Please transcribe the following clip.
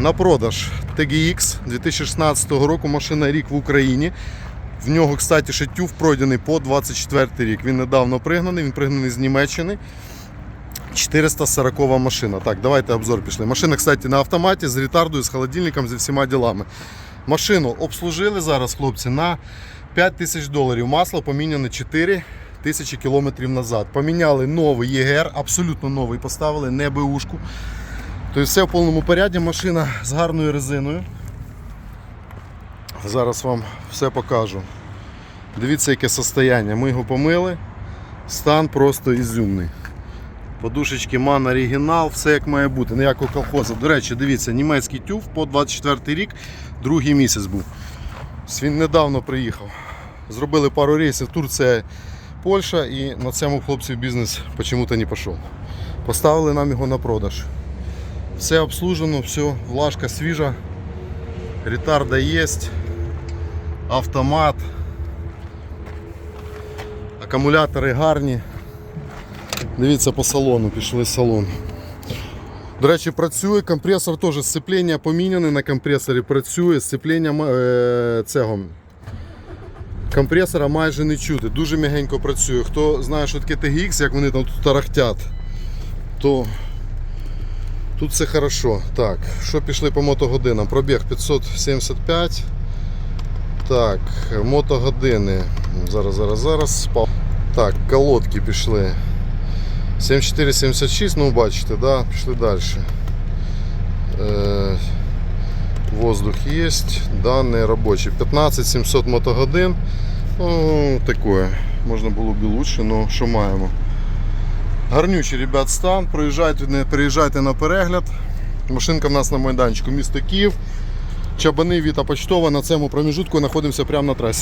на продаж TGX 2016 року. Машина рік в Україні. В нього, кстати, ще тюф пройдений по 24 рік. Він недавно пригнаний, він пригнаний з Німеччини. 440 машина. Так, давайте обзор пішли. Машина, кстати, на автоматі з ретардою, з холодильником, зі всіма ділами. Машину обслужили зараз, хлопці, на 5 тисяч доларів. Масло поміняне 4 тисячі кілометрів назад. Поміняли новий ЄГР, абсолютно новий, поставили, не БУшку. Тобто все в повному поряді, машина з гарною резиною. Зараз вам все покажу. Дивіться, яке состояння. Ми його помили. Стан просто ізюмний. Подушечки MAN оригінал, все як має бути, ніякого колхозу. До речі, дивіться, німецький тюф по 24 рік, другий місяць був. Він недавно приїхав. Зробили пару рейсів Турція, Польща і на цьому хлопців бізнес чому-то не пішов. Поставили нам його на продаж. Все обслужено, все, влажка свіжа, ретарда є, автомат, акумулятори гарні. Дивіться по салону, пішли салон. До речі, працює компресор теж сцеплення поміняне на компресорі працює, сцеплення е, цього компресора майже не чути, дуже м'ягенько працює. Хто знає, що таке TGX, як вони там тут тарахтять, то тут все хорошо. Так, що пішли по мотогодинам? Пробіг 575. Так, мотогодини. Зараз, зараз, зараз. Так, колодки пішли. 74-76, ну бачите, да, пішли далі. Е, воздух є, дані робочі. 15 700 мотогодин. Ну, таке. Можна було б і лучше, але що маємо. Гарнючий, ребят, стан. Приїжджайте, приїжджайте на перегляд. Машинка в нас на майданчику місто Київ. Чабани Віта Почтова на цьому проміжутку знаходимося прямо на трасі.